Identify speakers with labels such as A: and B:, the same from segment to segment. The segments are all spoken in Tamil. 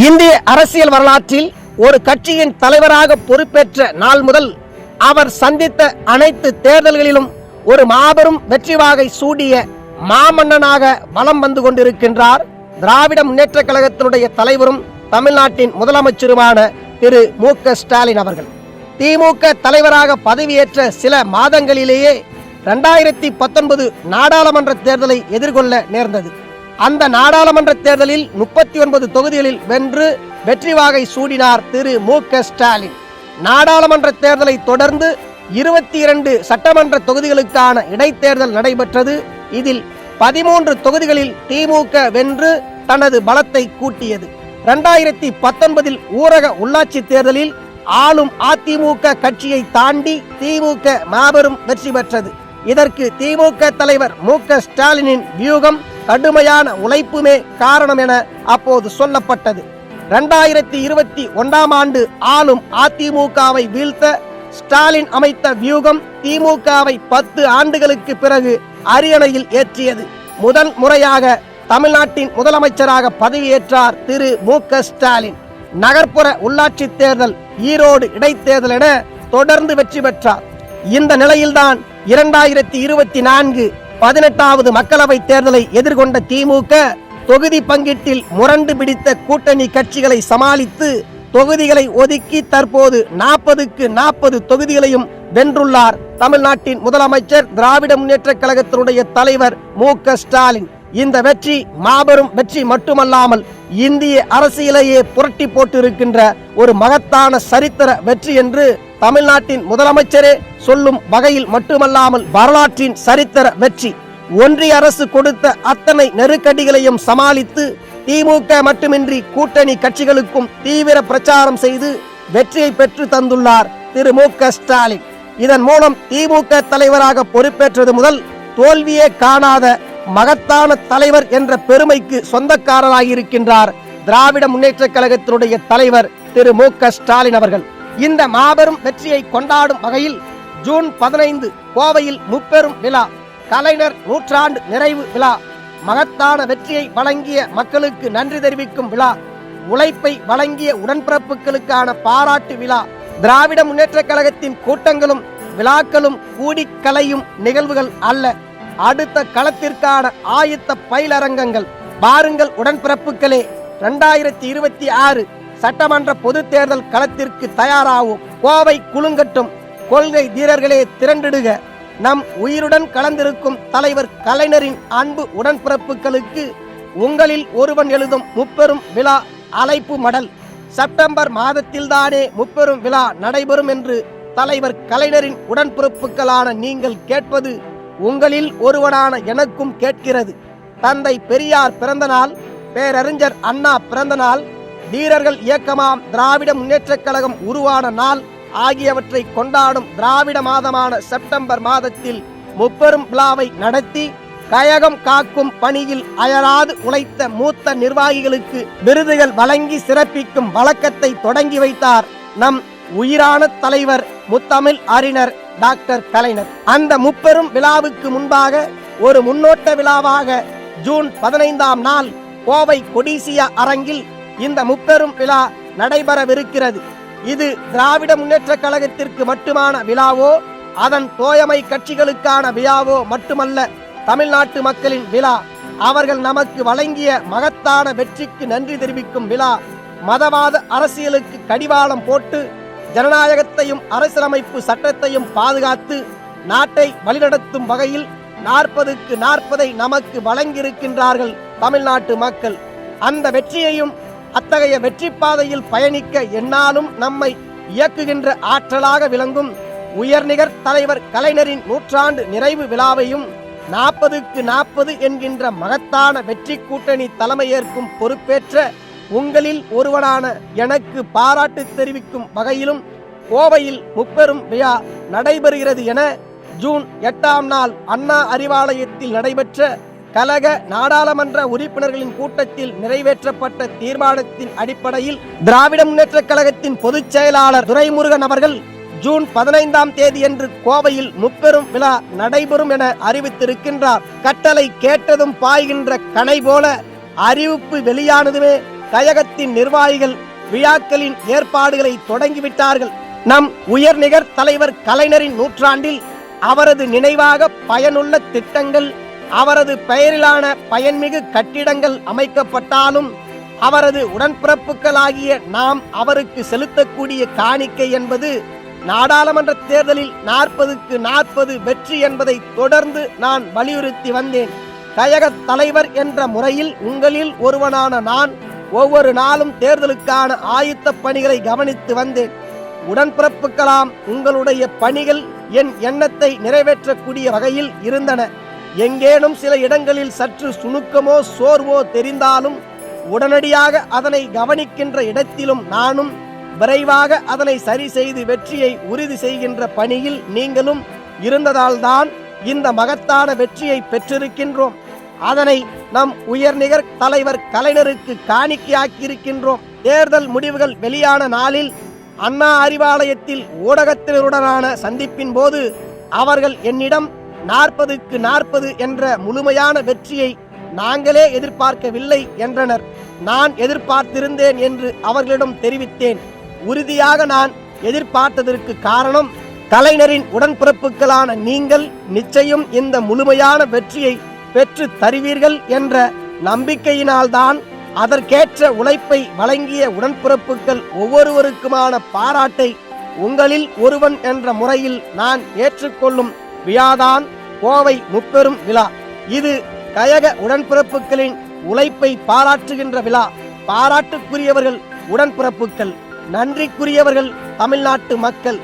A: இந்திய அரசியல் வரலாற்றில் ஒரு கட்சியின் தலைவராக பொறுப்பேற்ற நாள் முதல் அவர் சந்தித்த அனைத்து தேர்தல்களிலும் ஒரு மாபெரும் வெற்றி வாகை சூடிய மாமன்னனாக வலம் வந்து கொண்டிருக்கின்றார். திராவிட முன்னேற்ற கழகத்தினுடைய தலைவரும் தமிழ்நாட்டின் முதலமைச்சருமான திரு மு க ஸ்டாலின் அவர்கள். திமுக தலைவராக பதவியேற்ற சில மாதங்களிலேயே ரெண்டாயிரத்தி பத்தொன்பது நாடாளுமன்ற தேர்தலை எதிர்கொள்ள நேர்ந்தது. அந்த நாடாளுமன்ற தேர்தலில் முப்பத்தி ஒன்பது தொகுதிகளில் வென்று வெற்றி வாகை சூடினார் திரு மு க ஸ்டாலின். நாடாளுமன்ற தேர்தலை தொடர்ந்து இருபத்தி இரண்டு சட்டமன்ற தொகுதிகளுக்கான இடைத்தேர்தல் நடைபெற்றது. இதில் பதிமூன்று தொகுதிகளில் திமுக வென்று தனது பலத்தை கூட்டியது. இரண்டாயிரத்தி பத்தொன்பதில் ஊரக உள்ளாட்சி தேர்தலில் ஆளும் அதிமுக கட்சியை தாண்டி திமுக மாபெரும் வெற்றி பெற்றது. இதற்கு திமுக தலைவர் மு க ஸ்டாலினின் வியூகம் கடுமையான உழைப்புமே காரணம் என அப்போது சொல்லப்பட்டது. இரண்டாயிரத்தி இருபத்தி ஒன்றாம் ஆண்டு ஆளும் அதிமுகவை வீழ்த்த ஸ்டாலின் அமைத்த வியூகம் திமுகவை பத்து ஆண்டுகளுக்கு பிறகு அரியணையில் ஏற்றியது. முதல் முறையாக தமிழ்நாட்டின் முதலமைச்சராக பதவியேற்றார் திரு மு க ஸ்டாலின். நகர்ப்புற உள்ளாட்சி தேர்தல் ஈரோடு இடைத்தேர்தல் என தொடர்ந்து வெற்றி பெற்றார். இந்த நிலையில்தான் இரண்டாயிரத்தி இருபத்தி நான்கு பதினெட்டாவது மக்களவை தேர்தலை எதிர்கொண்ட திமுக தொகுதி பங்கீட்டில் முரண்டு பிடித்த கூட்டணி கட்சிகளை சமாளித்து தொகுதிகளை ஒதுக்கி தற்போது நாற்பதுக்கு நாற்பது தொகுதிகளையும் வென்றுள்ளார் தமிழ்நாட்டின் முதலமைச்சர் திராவிட முன்னேற்ற கழகத்தினுடைய தலைவர் மு க ஸ்டாலின். இந்த வெற்றி மாபெரும் வெற்றி மட்டுமல்லாமல் இந்திய அரசியலையே புரட்டி போட்டு இருக்கின்ற ஒரு மகத்தான சரித்திர வெற்றி என்று தமிழ்நாட்டின் முதலமைச்சரே சொல்லும் வகையில் மட்டுமல்லாமல் வரலாற்றின் சரித்திர வெற்றி. ஒன்றிய அரசு கொடுத்த அத்தனை நெருக்கடிகளையும் சமாளித்து திமுக மட்டுமின்றி கூட்டணி கட்சிகளுக்கும் தீவிர பிரச்சாரம் செய்து வெற்றியை பெற்று தந்துள்ளார் திரு மு க ஸ்டாலின். இதன் மூலம் திமுக தலைவராக பொறுப்பேற்றது முதல் தோல்வியே காணாத மகத்தான தலைவர் என்ற பெருமைக்கு சொந்தக்காரராயிருக்கின்றார் திராவிட முன்னேற்ற கழகத்தினுடைய தலைவர் திரு மு க ஸ்டாலின் அவர்கள். இந்த மாபெரும் வெற்றியை கொண்டாடும் வகையில் ஜூன் பதினைந்து கோவையில் முப்பெரும் விழா கலைஞர் நூற்றாண்டு நிறைவு விழா மகத்தான வெற்றியை வழங்கிய மக்களுக்கு நன்றி தெரிவிக்கும் விழா உழைப்பை வழங்கிய உடன்பிறப்புகளுக்கான பாராட்டு விழா திராவிட முன்னேற்ற கழகத்தின் கூட்டங்களும் விழாக்களும் கூடி கலையும் நிகழ்வுகள் அல்ல. அடுத்த களத்திற்கான ஆயத்த பயிலரங்கங்கள். பாருங்கள் உடன்பிறப்புகளே இரண்டாயிரத்தி இருபத்தி ஆறு சட்டமன்ற பொது தேர்தல் களத்திற்கு தயாராகும் கோவை குலுங்கட்டும். கொள்கை வீரர்களே திரண்டிடுக. நம் உயிருடன் கலந்திருக்கும் தலைவர் கலைஞரின் அன்பு உடன்பிறப்புகளுக்கு உங்களில் ஒருவன் எழுதும் முப்பெரும் விழா அழைப்பு மடல். செப்டம்பர் மாதத்தில்தானே முப்பெரும் விழா நடைபெறும் என்று தலைவர் கலைஞரின் உடன்பிறப்புகளான நீங்கள் கேட்பது உங்களில் ஒருவனான எனக்கும் கேட்கிறது. தந்தை பெரியார் பிறந்தநாள் பேரறிஞர் அண்ணா பிறந்தநாள் வீரர்கள் இயக்கமாம் திராவிட முன்னேற்றக் கழகம் உருவான நாள் ஆகியவற்றை கொண்டாடும் திராவிட மாதமான செப்டம்பர் மாதத்தில் முப்பெரும் விழாவை நடத்தி கயகம் காக்கும் பணியில் அயராது உழைத்த மூத்த நிர்வாகிகளுக்கு விருதுகள் வழங்கி சிறப்பிக்கும் வழக்கத்தை தொடங்கி வைத்தார் நம் உயிரான தலைவர் முத்தமிழ் அறிஞர் டாக்டர் கலைஞர். அந்த முப்பெரும் விழாவுக்கு முன்பாக ஒரு முன்னோட்ட விழாவாக ஜூன் பதினைந்தாம் நாள் கோவை கொடிசியா அரங்கில் இந்த முப்பெரும் விழா நடைபெறவிருக்கிறது. இது திராவிட முன்னேற்ற கழகத்திற்கு மட்டுமான விழாவோ அதன் தோயமை கட்சிகளுக்கான விழாவோ மட்டுமல்ல தமிழ்நாட்டு மக்களின் விழா. அவர்கள் நமக்கு வழங்கிய மகத்தான வெற்றிக்கு நன்றி தெரிவிக்கும் விழா. மதவாத அரசியலுக்கு கடிவாளம் போட்டு ஜனநாயகத்தையும் அரசியலமைப்பு சட்டத்தையும் பாதுகாத்து நாட்டை வழிநடத்தும் வகையில் நாற்பதுக்கு நாற்பதை நமக்கு வழங்கியிருக்கின்றார்கள் தமிழ்நாட்டு மக்கள். அந்த வெற்றியையும் அத்தகைய வெற்றி பாதையில் பயணிக்க என்னாலும் நம்மை இயக்குகின்ற ஆற்றலாக விளங்கும் உயர்நிகர் தலைவர் கலைஞரின் நூற்றாண்டு நிறைவு விழாவையும் நாற்பதுக்கு நாற்பது என்கின்ற மகத்தான வெற்றி கூட்டணி தலைமையேற்கும் பொறுப்பேற்ற உங்களில் ஒருவனான எனக்கு பாராட்டு தெரிவிக்கும் வகையிலும் கோவையில் முப்பெரும் விழா நடைபெறுகிறது என ஜூன் எட்டாம் நாள் அண்ணா அறிவாலயத்தில் நடைபெற்ற கழக நாடாளுமன்ற உறுப்பினர்களின் கூட்டத்தில் நிறைவேற்றப்பட்ட தீர்மானத்தின் அடிப்படையில் திராவிட முன்னேற்ற கழகத்தின் பொதுச் செயலாளர் துரைமுருகன் அவர்கள் ஜூன் பதினைந்தாம் தேதியன்று கோவையில் முப்பெரும் விழா நடைபெறும் என அறிவித்திருக்கின்றார். கட்டளை கேட்டதும் பாய்கின்ற கனை போல அறிவிப்பு வெளியானதுமே கழகத்தின் நிர்வாகிகள் விழாக்களின் ஏற்பாடுகளை தொடங்கிவிட்டார்கள். நம் உயர்நிகர் தலைவர் கலைஞரின் நூற்றாண்டில் அவரது நினைவாக பயனுள்ள திட்டங்கள் அவரது பெயரிலான பயன்மிகு கட்டிடங்கள் அமைக்கப்பட்டாலும் அவரது உடன்பிறப்புகளாகிய நாம் அவருக்கு செலுத்தக்கூடிய காணிக்கை என்பது நாடாளுமன்ற தேர்தலில் நாற்பதுக்கு நாற்பது வெற்றி என்பதை தொடர்ந்து நான் வலியுறுத்தி வந்தேன். கழக தலைவர் என்ற முறையில் உங்களில் ஒருவனான நான் ஒவ்வொரு நாளும் தேர்தலுக்கான ஆயுத்த பணிகளை கவனித்து வந்தேன். உடன்பிறப்புகளாம் உங்களுடைய பணிகள் என் எண்ணத்தை நிறைவேற்றக்கூடிய வகையில் இருந்தன. எங்கேனும் சில இடங்களில் சற்று சுணுக்கமோ சோர்வோ தெரிந்தாலும் உடனடியாக அதனை கவனிக்கின்ற இடத்திலும் நானும் விரைவாக அதனை சரி செய்து வெற்றியை உறுதி செய்கின்ற பணியில் நீங்களும் இருந்ததால்தான் இந்த மகத்தான வெற்றியை பெற்றிருக்கின்றோம். அதனை நம் உயர்நிகர் தலைவர் கலைஞருக்கு காணிக்கையாக்கியிருக்கின்றோம். தேர்தல் முடிவுகள் வெளியான நாளில் அண்ணா அறிவாலயத்தில் ஊடகத்தினருடனான சந்திப்பின் போது அவர்கள் என்னிடம் நாற்பதுக்கு நாற்பது என்ற முழுமையான வெற்றியை நாங்களே எதிர்பார்க்கவில்லை என்றனர். நான் எதிர்பார்த்திருந்தேன் என்று அவர்களிடம் தெரிவித்தேன். உறுதியாக நான் எதிர்பார்த்ததற்கு காரணம் கலைஞரின் உடன்பிறப்புகளான நீங்கள் நிச்சயம் இந்த முழுமையான வெற்றியை பெற்று தருவீர்கள் என்ற நம்பிக்கையினால்தான் அதற்கேற்ற உழைப்பை வழங்கிய உடன்பிறப்புகள் ஒவ்வொருவருக்குமான பாராட்டை உங்களில் ஒருவன் என்ற முறையில் நான் ஏற்றுக்கொள்ளும் விழாதான் கோவை முப்பெரும் விழா. இது கயக உடன்பிறப்புகளின் உழைப்பை பாராட்டுகின்ற விழா. பாராட்டுக்குரியவர்கள் உடன்பிறப்புகள் நன்றிக்குரியவர்கள் தமிழ்நாட்டு மக்கள்.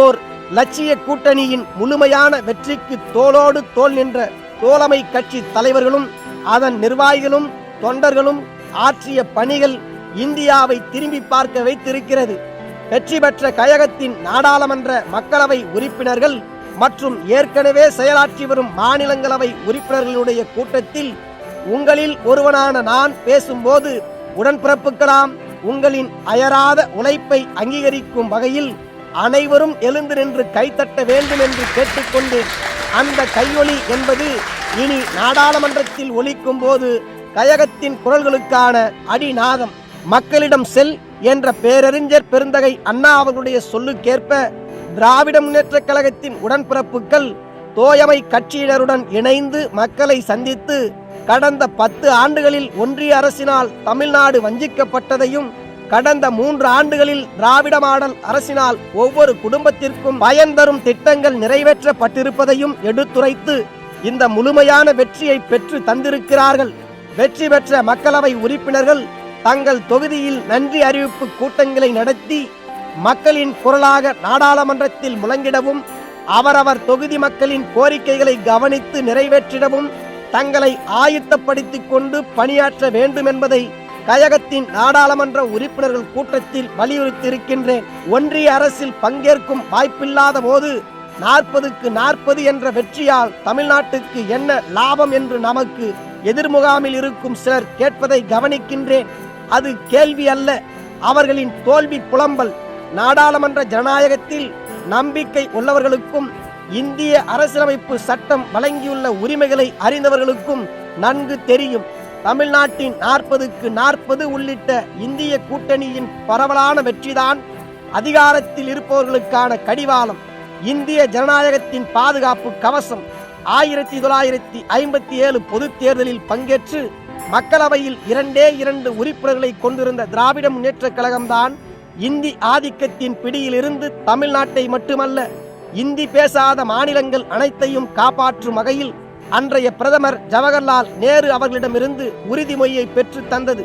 A: ஓர் லட்சிய கூட்டணியின் முழுமையான வெற்றிக்கு தோளோடு தோல் நின்ற தோழமை கட்சி தலைவர்களும் அதன் நிர்வாகிகளும் தொண்டர்களும் ஆற்றிய பணிகள் இந்தியாவை திரும்பி பார்க்க வைத்திருக்கிறது. வெற்றி பெற்ற கழகத்தின் நாடாளுமன்ற மக்களவை உறுப்பினர்கள் மற்றும் ஏற்கனவே செயலாற்றி வரும் மாநிலங்களவை உறுப்பினர்களுடைய கூட்டத்தில் உங்களில் ஒருவனான நான் பேசும்போது உடன்பிறப்புகளாம் உங்களின் அயராத உழைப்பை அங்கீகரிக்கும் வகையில் அனைவரும் எழுந்து நின்று கைத்தட்ட வேண்டும் என்று கேட்டுக்கொண்டேன் அந்த கையொலி என்பது இனி நாடாளுமன்றத்தில் ஒலிக்கும் போது கழகத்தின் குரல்களுக்கான அடிநாதம். மக்களிடம் செல் என்ற பேரறிஞர் பெருந்தகை அண்ணா அவர்களுடைய சொல்லுக்கேற்ப திராவிட முன்னேற்ற கழகத்தின் உடன்பிறப்புகள் தோயமை கட்சியினருடன் இணைந்து மக்களை சந்தித்து கடந்த பத்து ஆண்டுகளில் ஒன்றிய அரசினால் தமிழ்நாடு வஞ்சிக்கப்பட்டதையும் கடந்த மூன்று ஆண்டுகளில் திராவிட மாடல் அரசினால் ஒவ்வொரு குடும்பத்திற்கும் பயன் தரும் திட்டங்கள் நிறைவேற்றப்பட்டிருப்பதையும் எடுத்துரைத்து இந்த முழுமையான வெற்றியை பெற்று தந்திருக்கிறார்கள். வெற்றி பெற்ற மக்களவை உறுப்பினர்கள் தங்கள் தொகுதியில் நன்றி அறிவிப்பு கூட்டங்களை நடத்தி மக்களின் குரலாக நாடாளுமன்றத்தில் முழங்கிடவும் அவரவர் தொகுதி மக்களின் கோரிக்கைகளை கவனித்து நிறைவேற்றிடவும் தங்களை ஆயத்தப்படுத்திக் கொண்டு பணியாற்ற வேண்டும் என்பதை கழகத்தின் நாடாளுமன்ற உறுப்பினர்கள் கூட்டத்தில் வலியுறுத்தியிருக்கின்றேன். ஒன்றிய அரசில் பங்கேற்கும் வாய்ப்பில்லாத போது நாற்பதுக்கு நாற்பது என்ற வெற்றியால் தமிழ்நாட்டுக்கு என்ன லாபம் என்று நமக்கு எதிர்முகாமில் இருக்கும் சிலர் கேட்பதை கவனிக்கின்றேன். அது கேள்வி அல்ல. அவர்களின் தோல்வி புலம்பல். நாடாளுமன்ற ஜனநாயகத்தில் நம்பிக்கை உள்ளவர்களுக்கும் இந்திய அரசியலமைப்பு சட்டம் வழங்கியுள்ள உரிமைகளை அறிந்தவர்களுக்கும் நன்கு தெரியும். தமிழ்நாட்டின் நாற்பதுக்கு நாற்பது உள்ளிட்ட இந்திய கூட்டணியின் பரவலான வெற்றிதான் அதிகாரத்தில் இருப்பவர்களுக்கான கடிவாளம். இந்திய ஜனநாயகத்தின் பாதுகாப்பு கவசம் ஆயிரத்தி தொள்ளாயிரத்தி ஐம்பத்தி ஏழு பொதுத் தேர்தலில் பங்கேற்று மக்களவையில் இரண்டே இரண்டு உறுப்பினர்களை கொண்டிருந்த திராவிட முன்னேற்றக் கழகம்தான் இந்தி ஆதிக்கத்தின் பிடியிலிருந்து தமிழ்நாட்டை மட்டுமல்ல இந்தி பேசாத மாநிலங்கள் அனைத்தையும் காப்பாற்றும் வகையில் அன்றைய பிரதமர் ஜவஹர்லால் நேரு அவர்களிடமிருந்து உறுதிமொழியை பெற்று தந்தது.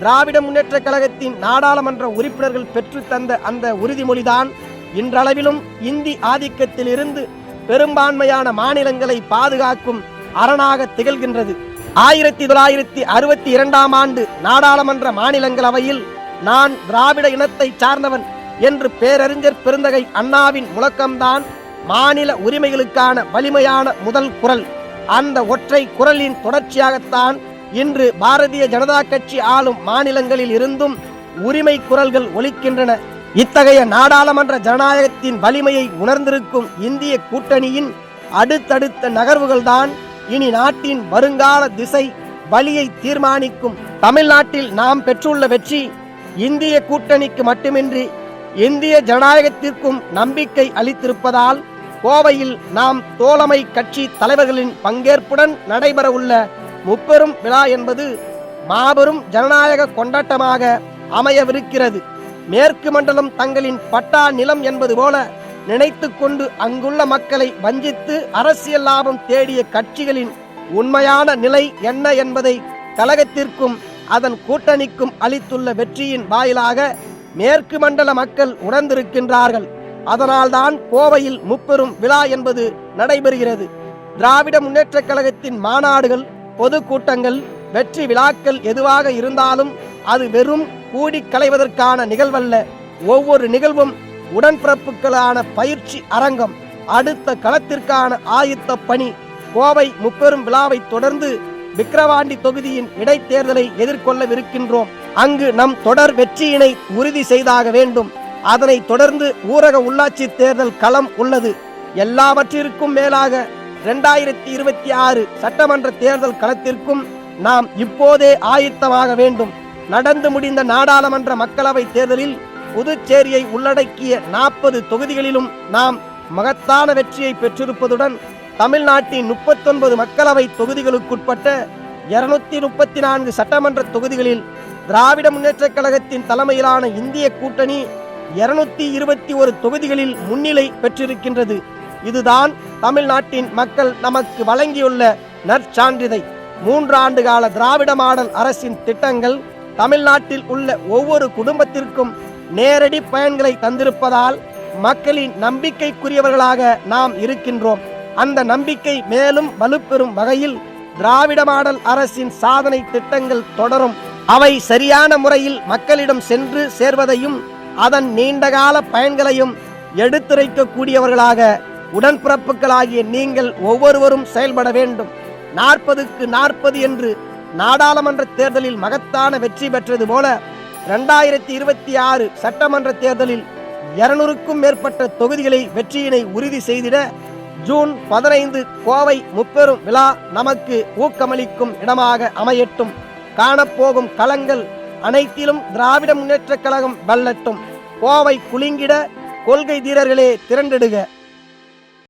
A: திராவிட முன்னேற்ற கழகத்தின் நாடாளுமன்ற உறுப்பினர்கள் பெற்று தந்த அந்த உறுதிமொழிதான் இன்றளவிலும் இந்தி ஆதிக்கத்திலிருந்து பெரும்பான்மையான மாநிலங்களை பாதுகாக்கும் அரணாக திகழ்கின்றது. ஆயிரத்தி தொள்ளாயிரத்தி அறுபத்தி இரண்டாம் ஆண்டு நாடாளுமன்ற மாநிலங்களவையில் நான் திராவிட இனத்தை சார்ந்தவன் என்று பேரறிஞர் பெருந்தகை அண்ணாவின் முழக்கம்தான் மாநில உரிமைகளுக்கான வலிமையான முதல் குரல். அந்த ஒற்றை குரலின் தொடர்ச்சியாகத்தான் இன்று பாரதிய ஜனதா கட்சி ஆளும் மாநிலங்களில் இருந்தும் உரிமை குரல்கள் ஒலிக்கின்றன. இத்தகைய நாடாளுமன்ற ஜனநாயகத்தின் வலிமையை உணர்ந்திருக்கும் இந்திய கூட்டணியின் அடுத்தடுத்த நகர்வுகள்தான் இனி நாட்டின் வருங்கால திசை வழியை தீர்மானிக்கும். தமிழ்நாட்டில் நாம் பெற்றுள்ள வெற்றி இந்திய கூட்டணிக்கு மட்டுமின்றி இந்திய ஜனநாயகத்திற்கும் நம்பிக்கை அளித்திருப்பதால் கோவையில் நாம் தோழமை கட்சி தலைவர்களின் பங்கேற்புடன் நடைபெறவுள்ள முப்பெரும் விழா என்பது மாபெரும் ஜனநாயக கொண்டாட்டமாக அமையவிருக்கிறது. மேற்கு மண்டலம் தங்களின் பட்டா நிலம் என்பது போல நினைத்து கொண்டு அங்குள்ள மக்களை வஞ்சித்து அரசியல் லாபம் தேடிய கட்சிகளின் உண்மையான நிலை என்ன என்பதை கழகத்திற்கும் அதன் கூட்டணிக்கும் அளித்துள்ள வெற்றியின் வாயிலாக மேற்கு மண்டல மக்கள் உணர்ந்திருக்கின்றார்கள். அதனால்தான் கோவையில் முப்பெரும் விழா என்பது நடைபெறுகிறது. திராவிட முன்னேற்றக் கழகத்தின் மாநாடுகள் பொதுக்கூட்டங்கள் வெற்றி விழாக்கள் எதுவாக இருந்தாலும் அது வெறும் கூடி களைவதற்கான நிகழ்வல்ல. ஒவ்வொரு நிகழ்வும் உடன்பிறப்புகளான பயிற்சி அரங்கம். அடுத்த களத்திற்கான ஆயுத்த பணி கோவை முப்பெரும் விழாவை தொடர்ந்து விக்கிரவாண்டி தொகுதியின் இடைத்தேர்தலை எதிர்கொள்ளவிருக்கின்றோம். அங்கு நம் தொடர் வெற்றியினை உறுதி செய்தாக வேண்டும். அதனைத் தொடர்ந்து ஊரக உள்ளாட்சி தேர்தல் களம் உள்ளது. எல்லாவற்றிற்கும் மேலாக இரண்டாயிரத்தி இருபத்தி ஆறு சட்டமன்ற தேர்தல் களத்திற்கும் நாம் இப்போதே ஆயத்தமாக வேண்டும். நடந்து முடிந்த நாடாளுமன்ற மக்களவை தேர்தலில் புதுச்சேரியை உள்ளடக்கிய நாற்பது தொகுதிகளிலும் நாம் மகத்தான வெற்றியை பெற்றிருப்பதுடன் தமிழ்நாட்டின் முப்பத்தொன்பது மக்களவை தொகுதிகளுக்குட்பட்ட இருநூத்தி முப்பத்தி நான்கு சட்டமன்ற தொகுதிகளில் திராவிட முன்னேற்றக் கழகத்தின் தலைமையிலான இந்திய கூட்டணி இருநூத்தி இருபத்தி ஒரு தொகுதிகளில் முன்னிலை பெற்றிருக்கின்றது. இதுதான் தமிழ்நாட்டின் மக்கள் நமக்கு வழங்கியுள்ள நற்சான்றிதை மூன்று ஆண்டு கால திராவிட மாடல் அரசின் திட்டங்கள் தமிழ்நாட்டில் உள்ள ஒவ்வொரு குடும்பத்திற்கும் நேரடி பயன்களை தந்திருப்பதால் மக்களின் நம்பிக்கைக்குரியவர்களாக நாம் இருக்கின்றோம். அந்த நம்பிக்கை மேலும் வலுப்பெறும் வகையில் திராவிட மாடல் அரசின் சாதனை திட்டங்கள் தொடரும். அவை சரியான முறையில் மக்களிடம் சென்று சேர்வதையும் அதன் நீண்டகால பயன்களையும் எடுத்துரைக்கக்கூடியவர்களாக உடன்பிறப்புகளாகிய நீங்கள் ஒவ்வொருவரும் செயல்பட வேண்டும். நாற்பதுக்கு நாற்பது என்று நாடாளுமன்ற தேர்தலில் மகத்தான வெற்றி பெற்றது போல இரண்டாயிரத்தி இருபத்தி ஆறு சட்டமன்ற தேர்தலில் இருநூறுக்கும் மேற்பட்ட தொகுதிகளை வெற்றியினை உறுதி செய்திட ஜூன் பதினைந்து கோவை முப்பெரும் விழா நமக்கு ஊக்கமளிக்கும் இடமாக அமையட்டும். காணப்போகும் களங்கள் அனைத்திலும் திராவிட முன்னேற்றக் கழகம் வல்லட்டும். கோவை குலுங்கிட கொள்கை தீரர்களே திரண்டிடுக.